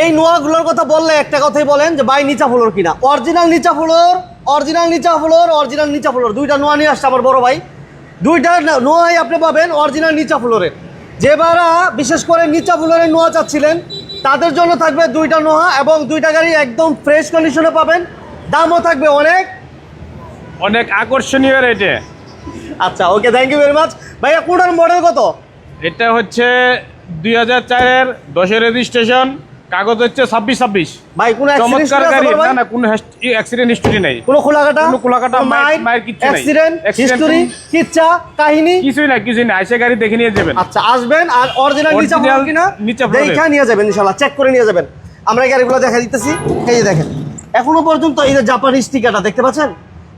এই নোয়াগুলোর কথা বললে একটা কথাই বলেন যে ভাই নিচা ফ্লোর কিনা। অরিজিনাল নিচা ফ্লোর অরিজিনাল নিচা ফ্লোর অরিজিনাল নিচা ফ্লোর। দুইটা নোয়া নিয়ে আসছে আমার বড় ভাই। দুইটা নোয়াই আপনি পাবেন অরিজিনাল নিচা ফ্লোরের যেবারা বিশেষ করে নিচা ফ্লোরের নোয়া চাচ্ছিলেন তাদের জন্য থাকবে দুইটা নোয়া এবং দুইটা গাড়ি একদম ফ্রেশ কন্ডিশনে পাবেন। দামও থাকবে অনেক। অনেক আকর্ষণীয় রেটে আচ্ছা okay thank you very much ভাইয়া কোটার মডেল কত? এটা হচ্ছে দুই হাজার চারের দশের রেজিস্ট্রেশন কাগজ হচ্ছে ছাব্বিশ ছাব্বিশ। ভাই কোনো চমৎকার গাড়ি। না না কোনো অ্যাক্সিডেন্ট হিস্টরি নেই। কোনো খোলাকাটা কোনো খোলাকাটা, মায়ের- কিচ্ছু নাই। অ্যাক্সিডেন্ট হিস্টোরি কিচ্ছা কাহিনী? কিছুই না কিছুই না এসে গাড়ি দেখে নিয়ে যাবেন। আচ্ছা আসবেন আর অরিজিনাল নিচা ফ্লোর কিনা নিচা ফ্লোরের। দেখা নিয়ে যাবেন ইনশাআল্লাহ। চেক করে নিয়ে যাবেন। আমরা এই গাড়িগুলো দেখা দিতেছি। এই যে দেখেন এখনও পর্যন্ত এই যে জাপানি স্টিকারটা দেখতে পাচ্ছেন?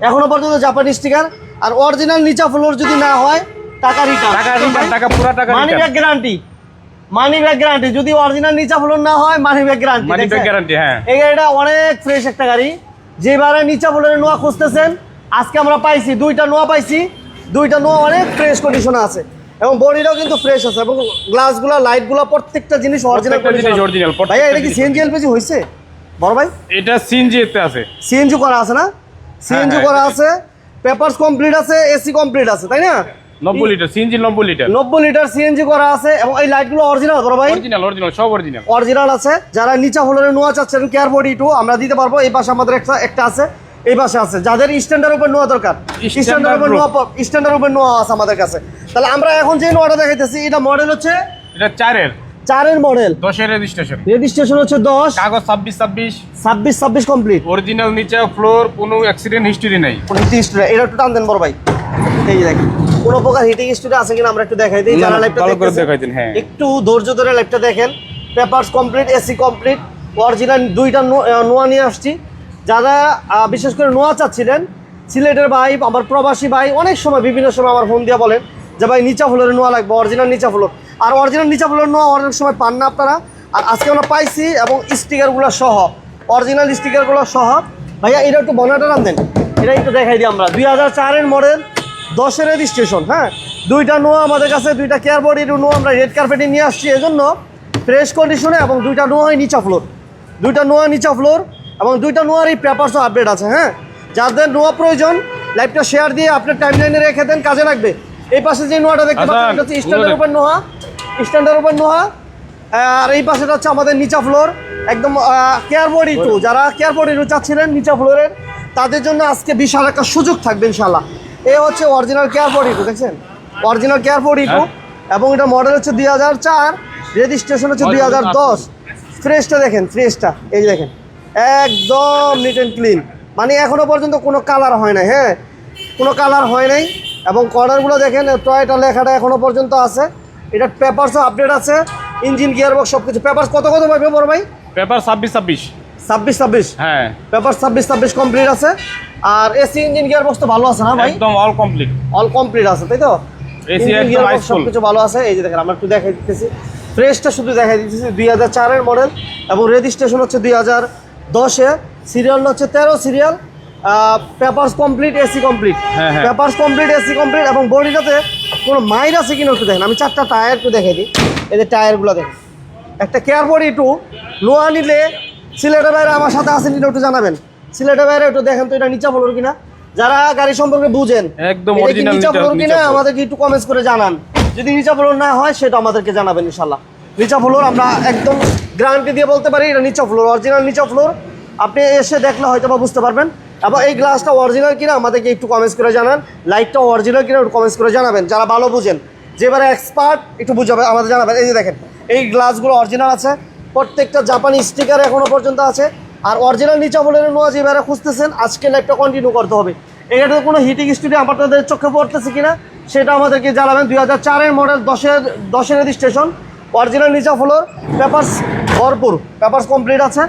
এখনও পর্যন্ত জাপানি স্টিকার আর অরিজিনাল নিচা ফ্লোর যদি না হয় টাকা রিটার্ন টাকা return, টাকা পুরা টাকা money guarantee money back guarantee যদি অরিজিনাল নিচা ফ্লোর না হয় money back guarantee Money back guarantee, হ্যাঁ। এই গাড়িটা অনেক ফ্রেশ একটা গাড়ি। যেবারে নিচা ফ্লোরের নোয়া খুঁজতেছেন আজকে আমরা পাইছি দুইটা নোয়া পাইছি দুইটা নোয়া অনেক ফ্রেশ কন্ডিশনে আছে। এবং বডিটাও কিন্তু ফ্রেশ আছে এবং গ্লাসগুলো লাইটগুলো প্রত্যেকটা জিনিস অরিজিনাল জিনিস ভাইয়া এটা কি সিএনজি এলপিজি হয়েছে বড় ভাই? এটা সিনজি এতে আছে। সিএনজি করা আছে না? সিএনজি হ্যাঁ, করা আছে পেপারস কমপ্লিট আছে এসি কমপ্লিট আছে তাই না? নব্বই লিটার সিনজি নব্বই লিটার নব্বই লিটার সিএনজি করা আছে এবং এই লাইটগুলো অরিজিনাল বড় ভাই। অরিজিনাল অরিজিনাল সব অরিজিনাল অরিজিনাল আছে। যারা নিচা ফ্লোরে নোয়া চাচ্ছেন কেয়ার বডি টু আমরা দিতে পারব। এই পাশে আমাদের একটা একটা আছে। এই পাশে আছে। যাদের উপর নোয়া দরকার উপর নোয়া উপর নোয়া আছে আমাদের কাছে। তাহলে আমরা এখন যে নোয়াটা দেখাইতেছি এটা মডেল হচ্ছে এটা চারের। চারের মডেল দশের রেজিস্ট্রেশন রেজিস্ট্রেশন হচ্ছে দশ। কাগজ ছাব্বিশ ছাব্বিশ। ছাব্বিশ ছাব্বিশ কমপ্লিট অরিজিনাল নিচে ফ্লোর কোনো অ্যাক্সিডেন্ট হিস্টরি নেই। হিটিং এটা একটু টান দেন বড় ভাই। এই দেখেন কোনো প্রকার হিটিং স্টুডিও আছে কিনা আমরা একটু দেখাই দিই যারা লাইভটা ভালো করে দেখাই দিন, হ্যাঁ। একটু ধৈর্য ধরে লাইভটা দেখেন papers complete AC complete original দুইটা নোয়া নিয়ে আসছি। যারা বিশেষ করে নোয়া চাচ্ছিলেন সিলেটের ভাই আমার প্রবাসী ভাই অনেক সময় বিভিন্ন সময় আমার ফোন দিয়ে বলেন যে ভাই নিচা ফ্লোরে নোয়া লাগবে অরিজিনাল নিচা ফ্লোর আর অরিজিনাল নিচা ফ্লোর নোয়া অনেক সময় পান না আপনারা। আর আজকে আমরা পাইছি এবং স্টিকারগুলো সহ অরিজিনাল স্টিকারগুলো সহ। ভাইয়া এটা একটু বনাটা রান দেন এটা একটু দেখাই দিই আমরা। দুই হাজার চারের মডেল দশের রেজিস্ট্রেশন হ্যাঁ? দুইটা নোয়া আমাদের কাছে দুইটা কেয়ার বডির নোয়া আমরা রেড কার্পেটে নিয়ে আসছি এজন্য ফ্রেশ কন্ডিশনে এবং দুইটা নোয়াই নিচা ফ্লোর দুইটা নোয়া নিচা ফ্লোর এবং দুইটা নোয়ারই পেপারসও আপডেট আছে হ্যাঁ? যাদের নোয়া প্রয়োজন লাইভটা শেয়ার দিয়ে আপনার টাইম লাইনে রেখে দেন কাজে লাগবে। এই পাশে যে নোয়াটা দেখতে আচ্ছা, পাচ্ছেন এটা হচ্ছে স্ট্যান্ডার ওগুলো উপর নোয়া। স্ট্যান্ডার উপর নোয়া। আর এই পাশেটা হচ্ছে আমাদের নিচা ফ্লোর একদম কেয়ার বডি টু যারা কেয়ার বডি টু চাচ্ছিলেন নিচা ফ্লোরের তাদের জন্য আজকে বিশাল একটা সুযোগ থাকবে ইনশাল্লাহ এ হচ্ছে অরিজিনাল কেয়ার বডি টু দেখছেন? অরিজিনাল কেয়ার বডি টু এবং এটা মডেল হচ্ছে দুই হাজার চার রেজিস্ট্রেশন হচ্ছে দুই হাজার দশ। ফ্রেশটা দেখেন ফ্রেশটা এই যে দেখেন একদম নিট অ্যান্ড ক্লিন মানে এখনও পর্যন্ত কোনো কালার হয় নাই হ্যাঁ? কোনো কালার হয় নাই এবং কর্নারগুলো দেখেন টয়টা লেখাটা এখনও পর্যন্ত আছে। এটার পেপারসও আপডেট আছে ইঞ্জিন গিয়ারবক্স সব কিছু পেপার কত কত পাবে বড় ভাই? পেপার ছাব্বিশ ছাব্বিশ। ছাব্বিশ ছাব্বিশ? হ্যাঁ। পেপার ছাব্বিশ ছাব্বিশ কমপ্লিট আছে। আর এসি ইঞ্জিন গিয়ারবক্স তো ভালো আছে না ভাই? একদম অল কমপ্লিট অল কমপ্লিট আছে তাই তো? AC ইঞ্জিন একদম গিয়ারবক্স সব কিছু ভালো আছে। এই যে দেখেন আমরা একটু দেখাই দিতেছি। ফ্রেশটা শুধু দেখাই দিতেছি দুই হাজার চারের মডেল এবং রেজিস্ট্রেশন হচ্ছে দুই হাজার দশে। সিরিয়াল হচ্ছে তেরো serial papers complete AC complete. Papers complete AC complete এবং বডিটাতে কোনো মাইর আছে কিনা একটু দেখেন। আমি চারটা টায়ার একটু দেখাই দিই। যে টায়ারগুলো দেখেন। একটা কেয়ার বডি একটু লোয়া নিলে সিলেটের বাইরে আমার সাথে আসেন কিনা একটু জানাবেন। সিলেটের বাইরে একটু দেখেন তো এটা নিচা ফ্লোর কিনা। যারা গাড়ি সম্পর্কে বুঝেন একদম original নিচা ফ্লোর কিনা আমাদেরকে একটু কমেন্টস করে জানান। যদি নিচা ফ্লোর না হয় সেটা আমাদেরকে জানাবেন ইনশাল্লাহ নিচা ফ্লোর আমরা একদম গ্যারান্টি দিয়ে বলতে পারি এটা নিচা ফ্লোর অরিজিনাল নিচা ফ্লোর আপনি এসে দেখলে হয়তো বা বুঝতে পারবেন। এবং এই গ্লাসটা অরিজিনাল কিনা আমাদেরকে একটু কমেন্টস করে জানান। লাইটটা অরিজিনাল কিনা একটু কমেন্টস করে জানাবেন। যারা ভালো বুঝেন যেবারে এক্সপার্ট একটু বুঝাবে আমাদের জানাবেন। এই যে দেখেন এই গ্লাসগুলো অরিজিনাল আছে। প্রত্যেকটা জাপানি স্টিকার এখনও পর্যন্ত আছে। আর অরিজিনাল নিচা ফ্লোরের নোয়া যেবারে খুঁজতেছেন আজকে লাইটটা কন্টিনিউ করতে হবে। এটাতে কোনো হিটিং স্টুডিও আপনাদের চোখে পড়তেছে কিনা সেটা আমাদেরকে জানাবেন। দুই হাজার চারের মডেল দশের দশের রেজিস্ট্রেশন অরিজিনাল নিচা ফ্লোর পেপার্স ভরপুর পেপার্স কমপ্লিট আছে।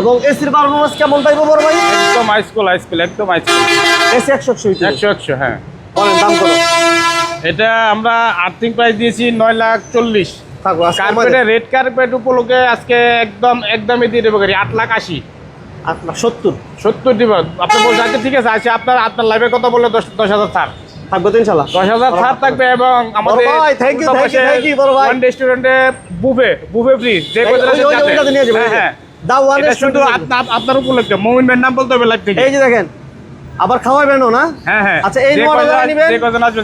এবং এসির পারফরমেন্স কেমন পাইবো বড় ভাই? একদম আইসকুল আইসকুল একদম আইসকুল এসি একশো একশো একশো একশো হ্যাঁ। বলেন দাম কত? এটা আমরা আর্থিং প্রাইস দিয়েছি নয় লাখ চল্লিশ। থাকব কার্পেটে রেড কার্পেট উপলক্ষে আজকে একদম একদমই দিয়ে দেবো গাড়ি। আট লাখ আশি। আট লাখ সত্তর। সত্তর দিব। আপনি বলছেন আচ্ছা ঠিক আছে আছে আপনার আপনার লাইভের কথা বললে? দশ দশ হাজার ছাড়। থাকবে তো ইনশাল্লাহ দশ হাজার ছাড় থাকবে এবং আমাদের ভাই, thank you, thank you, thank বড় ভাই। ওয়ান রেস্টুরেন্টে বুফে বুফে ফ্রি যে। ওইটাতে নিয়ে যাবেন, হ্যাঁ দা ওয়ান শুধু আপনার উপলক্ষে মমিন ভাইয়ের নাম বলতে হবে লাইভ থেকে। এই যে দেখেন আবার খাওয়াবেনও না? হ্যাঁ হ্যাঁ। আচ্ছা, এই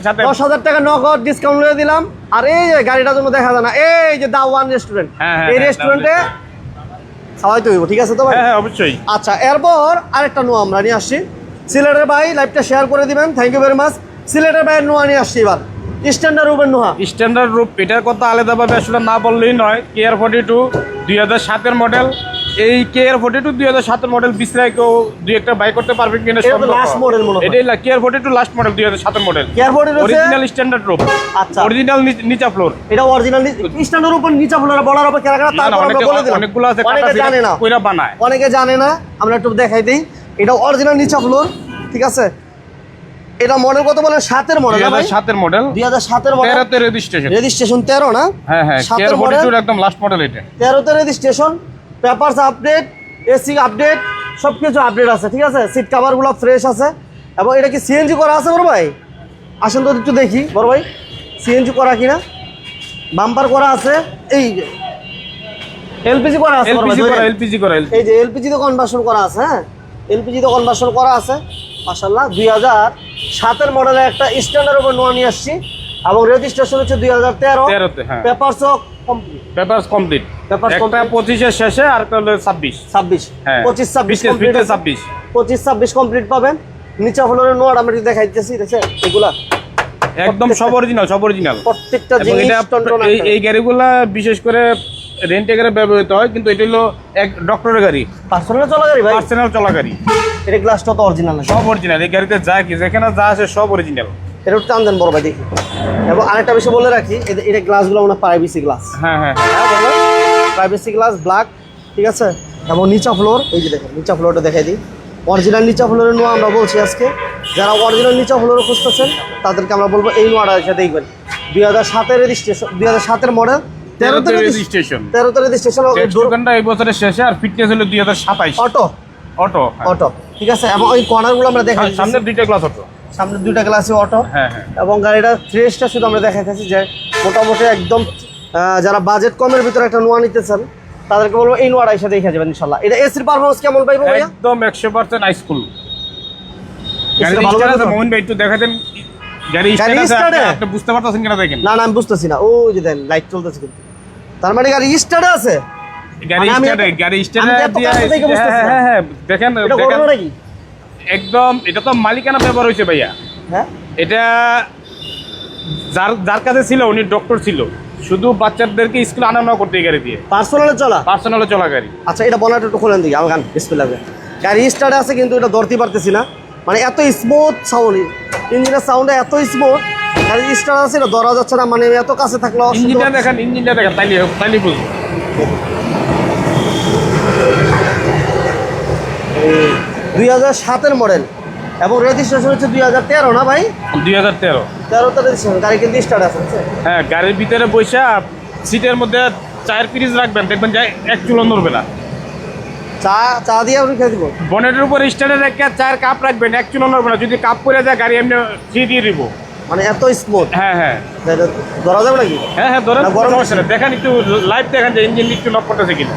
সাথে? দশ হাজার টাকা নগদ ডিসকাউন্ট করে দিলাম। আর এই যে গাড়িটার জন্য দেখা যায় না। এই যে দা ওয়ান রেস্টুরেন্ট এই রেস্টুরেন্টে খাওয়াইতে হইব ঠিক আছে তো ভাই? হ্যাঁ হ্যাঁ অবশ্যই। আচ্ছা এরপর আরেকটা নোয়া আমরা নিয়ে আসছি। সিলেটের ভাই লাইভটা শেয়ার করে দিবেন। থ্যাংক ইউ ভেরি মাচ সিলেটের ভাইয়ের নোয়া নিয়ে আসছি এবার। স্ট্যান্ডার্ড রুবেন নোহা স্ট্যান্ডার্ড রূপ এটার কথা আলাদাভাবে আসলে না বললেই নয়। কে আর ফোর্টি টু দুই হাজার সাতের মডেল এই কে আর ফোর্টি টু দুই হাজার সাতের মডেল বিছরাই কেউ দুই একটা বাই করতে পারবে কিনা মনে হয়। এটাই K forty two last model দুই হাজার সাতের মডেল অরিজিনাল স্ট্যান্ডার্ড রূপ আচ্ছা। অরিজিনাল নিচা ফ্লোর এটা অরিজিনাল স্ট্যান্ডার্ড উপর নিচা ফুলের বলার উপর কেনা কেনা তারপর আমরা বলে দিলাম। অনেকগুলো আছে অনেকে জানে না। কইরা বানায়। অনেকে জানে না আমরা একটু দেখাই দিই। এটা অরিজিনাল নিচা ফ্লোর ঠিক আছে? এটা মডেল কত বলে? সাতের মডেল সাতের মডেল দুই হাজার সাতের মডেল তেরোতে রেজিস্ট্রেশন রেজিস্ট্রেশন তেরো না? হ্যাঁ হ্যাঁ সাতের মডেল একদম লাস্ট মডেল এটা। তেরোতে registration papers update AC update সব কিছু আপডেট আছে ঠিক আছে? সিট কাভারগুলো ফ্রেশ আছে। এবং এটা কি সিএনজি করা আছে বড় ভাই? আসেন তো একটু দেখি বড় ভাই। সিএনজি করা কিনা? বাম্পার করা আছে। এই এলপিজি করা আছে এলপিজি করা এলপিজি করা এই যে এলপিজি তে কনভার্সন করা আছে হ্যাঁ? এলপিজি তে কনভার্সন করা আছে মাসাল্লাহ দুই হাজার সাতের মডেলের একটা স্ট্যান্ডার্ড উপর নোয়া নিয়ে আসছি। এবং রেজিস্ট্রেশন হচ্ছে দুই হাজার তেরো। তেরোতে হ্যাঁ। কমপ্লিট পেপারস কমপ্লিট একটা। পঁচিশের শেষে আর একটা হলো ছাব্বিশ। ছাব্বিশ। হ্যাঁ। পঁচিশ ছাব্বিশ। ছাব্বিশ। পঁচিশ ছাব্বিশ কমপ্লিট পাবেন। নিচা ফ্লোরের নোট আমরা দেখাই দিতেছি এগুলা। একদম সব অরিজিনাল সব অরিজিনাল প্রত্যেকটা জিনিস এই এই গাড়িগুলা বিশেষ করে রেন্টে গাড়ি ব্যবহৃত হয় কিন্তু এটা হলো এক ডক্টরের গাড়ি। পার্সোনাল চলা গাড়ি ভাই? পার্সোনাল চলা গাড়ি। এটা গ্লাসটা তো অরিজিনাল সব অরিজিনাল এই গাড়িতে যা কি যেখানে যা আছে সব অরিজিনাল এটা টান দেন বড় ভাই দেখি। এবং আরেকটা বিষয় বলে রাখি এটা- গ্লাসগুলো আমরা প্রাইভেসি গ্লাস হ্যাঁ হ্যাঁ। প্রাইভেসি গ্লাস ব্ল্যাক ঠিক আছে? এবং নিচা ফ্লোর এই যে দেখেন নিচা ফ্লোরটা দেখাই দিই। অরিজিনাল নিচা ফ্লোরের নোয়া আমরা বলছি আজকে। যারা অরিজিনাল নিচা ফ্লোরে খুঁজতেছেন তাদেরকে আমরা বলব এই নোয়াটা এসে দেখবেন। দুই হাজার সাতের রেজিস্ট্রেশন দুই হাজার সাতের মডেল তেরোতে রেজিস্ট্রেশন তেরোতে রেজিস্ট্রেশন রেজিস্ট্রেশনটা এই বছরের শেষে আর ফিটনেস হলো দুই হাজার সাতাইশ। অটো। অটো অটো ঠিক আছে? এবং ওই কর্নারগুলো আমরা দেখাই সামনের দুইটা ক্লাস অটো। সামনে দুইটা গ্লাসে অটো হ্যাঁ হ্যাঁ। এবং গাড়িটা ফ্রেশটা শুধু আমরা দেখাইতেছি যে মোটামুটি একদম যারা বাজেট কমের ভিতরে একটা নোয়া নিতে চান তাদেরকে বলব এই নোয়াটা এসে দেখে যাবেন ইনশাল্লাহ। এটা এসির পারফরমেন্স কেমন পাইবো একদম একশো পার্সেন্ট আছে মোহন ভাই একটু? আপনি- আপনি বুঝতে পারতেছেন কিনা দেখেন। না না আমি বুঝতেছি না। ওই যে দেন লাইট চলতেছে কিন্তু। তার মানে গাড়ি স্টার্টে আছে? গাড়ি মানে স্টার্ট গাড়ি স্টার্ট হ্যাঁ। হ্যাঁ হ্যাঁ দেখেন একদম এটা তো মালিকানা ব্যবহার হয়েছে ভাইয়া। হ্যাঁ? এটা যার যার কাছে ছিল উনি ডক্টর ছিল। শুধু বাচ্চাদেরকে স্কুলে আনা নেওয়া করতে গাড়ি দিয়ে। পার্সোনালে চলা? পার্সোনালে চলা গাড়ি। আচ্ছা এটা বনাটা একটু খোলেন দিকে আমার গান লাগবে। গাড়ি স্টার্টে আছে কিন্তু এটা ধরতে পারতেছি না। মানে এত স্মুথ সাউন্ড ইঞ্জিনের সাউন্ডে এত স্মুথ গাড়ি স্টার্ট আছে এটা ধরা যাচ্ছে না। মানে এত কাছে থাকলে ইঞ্জিনটা দেখেন ইঞ্জিনটা দেখেন তাইলে তাইলে বুঝব দুই হাজার সাতের মডেল। এবং রেজিস্ট্রেশন হচ্ছে দুই হাজার তেরো না ভাই? দুই হাজার তেরো। তেরোতে রেজিস্ট্রেশন গাড়ি কিন্তু স্টার্ট আছে হ্যাঁ গাড়ির ভিতরে বসে সিটের মধ্যে চায়ের পিরিজ রাখবেন দেখবেন যে এক চুলো নড়বে না। চা চা দিয়ে আপনি খেয়ে দিব? বনেটের উপর স্ট্যান্ডে রেখে চায়ের কাপ রাখবেন এক চুলো নড়বে না। যদি কাপ পরে যায় গাড়ি এমনি ফ্রি দিয়ে দিব। মানে এত স্মুথ হ্যাঁ হ্যাঁ। ধরা যাবে নাকি? হ্যাঁ হ্যাঁ ধরেন না, গরম সমস্যা নেই। দেখেন একটু লাইভ দেখেন যে ইঞ্জিন একটু নক করতেছে কিনা।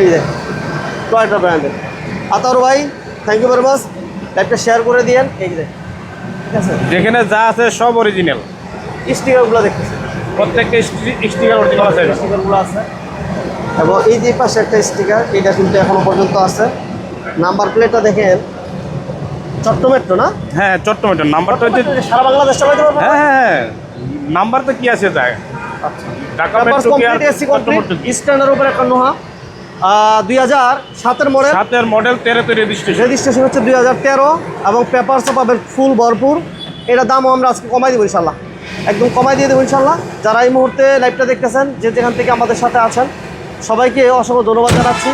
এই যে টয়টা ব্র্যান্ডের। আতার ভাই থ্যাংক ইউ ভেরি মাচ লাইভটা শেয়ার করে দিয়েন। এই যে ঠিক আছে? যেখানে যা আছে সব অরিজিনাল স্টিকারগুলো দেখতেছি প্রত্যেকটা স্টিকার অরিজিনাল আছে। স্টিকারগুলো আছে। এবং এই যে পাশে একটা স্টিকার এটা কিন্তু এখনও পর্যন্ত আছে। নাম্বার প্লেটটা দেখেন চট্টমেট্রো না? হ্যাঁ চট্টমেটের নাম্বারটা হচ্ছে সারা বাংলাদেশ চালাতে পারব হ্যাঁ হ্যাঁ হ্যাঁ। নাম্বার তো কি আছে যায় আচ্ছা। ঢাকা মেট্রো কি আর কমপ্লিট এসি কমপ্লিট চট্টমেট্রো? স্ট্যান্ডার উপর একটা নোহা দুই হাজার সাতের মডেল সাতের মডেল তেরোতে রেজিস্ট্রেশন রেজিস্ট্রেশন হচ্ছে দুই হাজার তেরো এবং পেপারসও পাবেন ফুল ভরপুর। এটা দামও আমরা আজকে কমাই দেবো ইনশাল্লাহ একদম কমাই দিয়ে দেবো ইনশাল্লাহ যারা এই মুহূর্তে লাইভটা দেখতেছেন যে যেখান থেকে আমাদের সাথে আছেন সবাইকে অসংখ্য ধন্যবাদ জানাচ্ছি।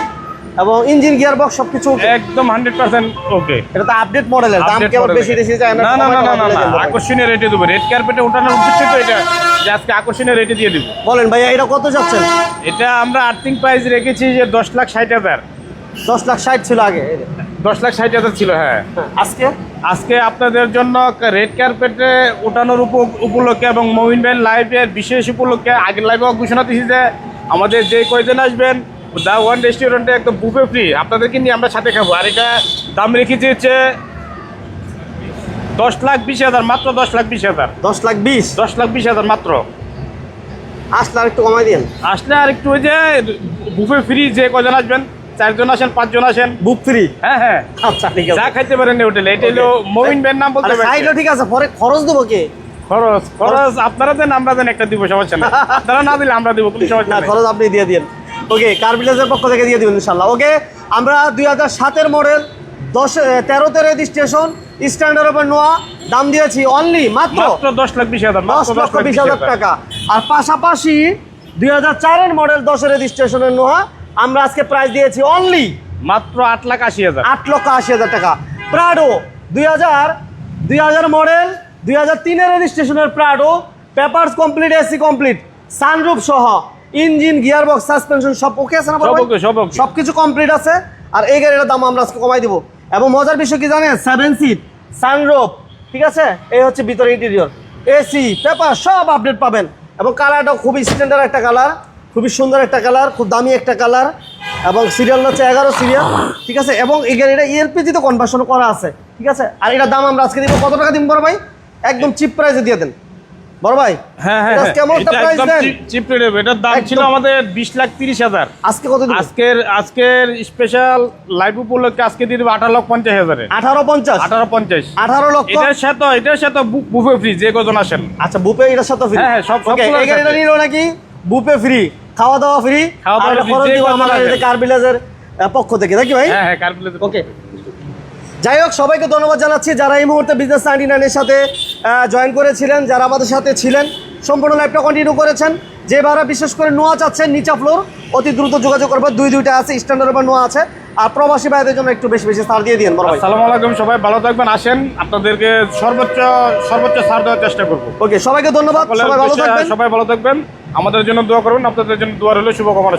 এবং ইঞ্জিন গিয়ার বক্স সবকিছু একদম হান্ড্রেড পার্সেন্ট ওকে এটা তো আপডেট মডেলের দাম কেবল বেশি বেশি যায় না না না না না আকর্ষণীয় রেটে দেবো। রেড কার্পেটে ওঠানোর উদ্দেশ্য তো এটা যে আজকে আকর্ষণীয় রেটে দিয়ে দেবো। বলেন ভাইয়া এটা কত যাচ্ছেন এটা আমরা আর্থিং প্রাইস রেখেছি যে দশ লাখ ষাট হাজার। দশ লাখ ষাট ছিল আগে। এই যে। দশ লাখ ষাট হাজার ছিল হ্যাঁ। আজকে? আজকে আপনাদের জন্য রেড কার্পেটে ওঠানোর উপ- উপলক্ষে এবং মমিন ভাই লাইভের বিশেষ উপলক্ষে আগের লাইভেও ঘোষণা দিয়েছি যে আমাদের যে কয়জন আসবেন দা ওয়ান রেস্টুরেন্টে একদম বুফে ফ্রি আপনাদেরকে নিয়ে আমরা সাথে খাব। আর এটা দাম রেখেছি হচ্ছে দশ লাখ বিশ হাজার মাত্র দশ লাখ বিশ হাজার। দশ লাখ বিশ? দশ লাখ বিশ হাজার মাত্র। আসলে আর একটু কমাই দিন। আসলে আর একটু ওই যে বুফে ফ্রি যে কজন আসবেন চারজন আসেন পাঁচজন আসেন। বুক ফ্রি হ্যাঁ হ্যাঁ। আচ্ছা ঠিক আছে। যা খাইতে পারেন হোটেলে। এটা হলো মমিন ভাইয়ের নাম বলতে আরে পারেন। ঠিক আছে পরে খরচ দেবো কে? খরচ খরচ আপনারা দেন আমরা দেন একটা দিব সমস্যা না আপনারা না দিলে আমরা দিব কোনো সমস্যা না খরচ আপনি দিয়ে দিন ওকে কার্বিলাজের পক্ষ থেকে দিয়ে দিবেন ইনশাল্লাহ ওকে আমরা দুই হাজার সাতের মডেল দশ তেরো তেরোতে রেজিস্ট্রেশন স্ট্যান্ডার্ড ওপর নোয়া দাম দিয়েছি অনলি মাত্র দশ লাখ বিশ হাজার দশ লক্ষ বিশ হাজার টাকা। আর পাশাপাশি দুই হাজার চারের মডেল দশের রেজিস্ট্রেশনের নোয়া আমরা আজকে প্রাইস দিয়েছি অনলি মাত্র আট লাখ আশি হাজার। আট লক্ষ আশি হাজার টাকা। প্রাডো দুই হাজার দুই হাজার মডেল দুই হাজার তিনের রেজিস্ট্রেশনের Prado papers complete AC complete sunroof সহ ইঞ্জিন গিয়ার বক্স সাসপেনশন সব ওকে আছে না সব okay, সব okay। সব কিছু কমপ্লিট আছে। আর এই গাড়িটার দাম আমরা আজকে কমাই দিব। এবং মজার বিষয় কি জানেন? সেভেন সিট সানরুফ ঠিক আছে? এই হচ্ছে ভিতরে ইন্টেরিয়র এসি পেপার সব আপডেট পাবেন। এবং কালারটাও খুবই স্ট্যান্ডার্ড একটা কালার খুবই সুন্দর একটা কালার খুব দামি একটা কালার এবং সিরিয়াল হচ্ছে এগারো সিরিয়াল ঠিক আছে? এবং এই গাড়িটা ইএলপিজি তো কনভার্সন করা আছে ঠিক আছে? আর এটার দাম আমরা আজকে দিব কত টাকা দিন বড় ভাই? একদম চিপ প্রাইসে দিয়ে দেন। বড় ভাই হ্যাঁ হ্যাঁ হ্যাঁ। কেমন একটা প্রাইস দেন? চিপ রেট এটার দাম ছিল আমাদের বিশ লাখ তিরিশ হাজার। আজকে কত দিব আজকের আজকের স্পেশাল লাইভ উপলক্ষে আজকে দিয়ে দেবো আঠারো লক্ষ পঞ্চাশ হাজারে। আঠারো পঞ্চাশ? আঠারো পঞ্চাশ। আঠারো লক্ষ? এটার সাথে এটার সাথে বুফে ফ্রি যে কজন আসেন। আচ্ছা বুপে এটার সাথে ফ্রি হ্যাঁ, সব- এই গাড়িটা নিলো নাকি? ফ্রি খাওয়া দাওয়া ফ্রি খাওয়া দাওয়া। কার পক্ষ থেকে নাকি ভাই? হ্যাঁ হ্যাঁ ওকে যাই হোক সবাইকে ধন্যবাদ জানাচ্ছি যারা এই মুহূর্তে বিজনেস নাইনটি নাইনের সাথে জয়েন করেছিলেন যারা আমাদের সাথে ছিলেন। সম্পূর্ণ লাইফটা কন্টিনিউ করেছেন। যে ভাড়া বিশেষ করে নোয়া চাচ্ছেন নিচা ফ্লোর অতি দ্রুত যোগাযোগ করবেন। দুই দুইটা আছে স্ট্যান্ডার্ড উপর নোয়া আছে। আর প্রবাসী ভাইদের জন্য একটু বেশি বেশি ছাড় দিয়ে দিন আসসালামু আলাইকুম সবাই ভালো থাকবেন আসেন। আপনাদেরকে সর্বোচ্চ সর্বোচ্চ ছাড় দেওয়ার চেষ্টা করব। ওকে সবাইকে ধন্যবাদ সবাই ভালো থাকবেন। সবাই ভালো থাকবেন। আমাদের জন্য দোয়া করুন আপনাদের জন্য দোয়া রইল শুভকামনা